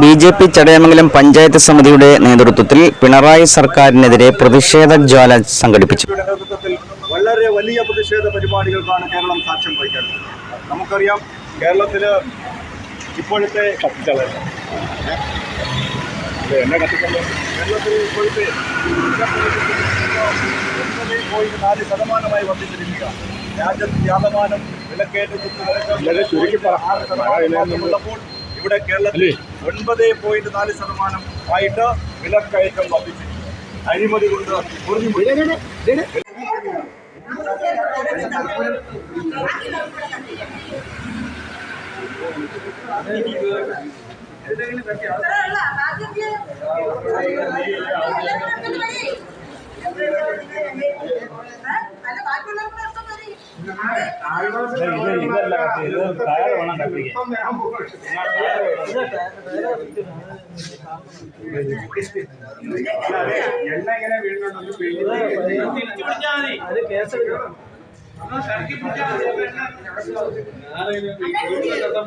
B J P Chadayamangalam panchayat സമിതിയുടെ നേതൃത്വത്തിൽ പിണറായി സർക്കാരിനെതിരെ പ്രതിഷേധ ജ്വാല സംഘടിപ്പിച്ചു. വളരെ വലിയ പ്രതിഷേധ പരിപാടികൾക്കാണ് കേരളം സാക്ഷ്യം വഹിക്കുന്നത് നമുക്കറിയാം കേരളത്തിൽ ഇപ്പോഴത്തെ കേരളത്തിൽ ഇപ്പോഴത്തെ പോയിന്റ് നാല് ശതമാനമായി വർദ്ധിച്ചിരിക്കുക രാജ്യത്ത് വ്യാപമാനം വിലക്കയറ്റത്തിന് ചുരുക്കി ശതമാനമുള്ളപ്പോൾ ഇവിടെ കേരളത്തിൽ ഒൻപത് പോയിന്റ് നാല് ശതമാനം ആയിട്ട് വിലക്കയറ്റം വർദ്ധിച്ചിട്ടുണ്ട്. അഴിമതി കൊണ്ട് ഒരു ഇത്രയുള്ള കേസ് അല്ല ബാക്കിയുള്ളവർക്ക് നഷ്ടം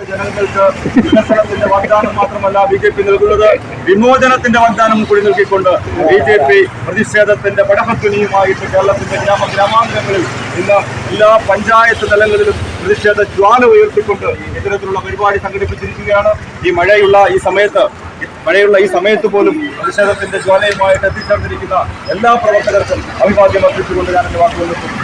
ജനങ്ങൾക്ക് വികസനത്തിന്റെ വാഗ്ദാനം മാത്രമല്ല ബി ജെ പി നൽകുന്നത് വിമോചനത്തിന്റെ വാഗ്ദാനം കൂടി നൽകിക്കൊണ്ട് ബി ജെ പി പ്രതിഷേധത്തിന്റെ പടഹധ്വനിയുമായിട്ട് കേരളത്തിന്റെ ഗ്രാമ ഗ്രാമാന്തരങ്ങളിൽ ഇന്ന് എല്ലാ പഞ്ചായത്ത് തലങ്ങളിലും പ്രതിഷേധ ജ്വാല ഉയർത്തിക്കൊണ്ട് ഇത്തരത്തിലുള്ള പരിപാടി സംഘടിപ്പിച്ചിരിക്കുകയാണ്. ഈ മഴയുള്ള ഈ സമയത്ത് മഴയുള്ള ഈ സമയത്ത് പോലും പ്രതിഷേധത്തിന്റെ ജ്വാലയുമായിട്ട് എത്തിച്ചേർന്നിരിക്കുന്ന എല്ലാ പ്രവർത്തകർക്കും അഭിവാദ്യം അർപ്പിച്ചുകൊണ്ട് ഞാൻ എന്റെ വാക്കുകൾ നിർത്തുന്നു.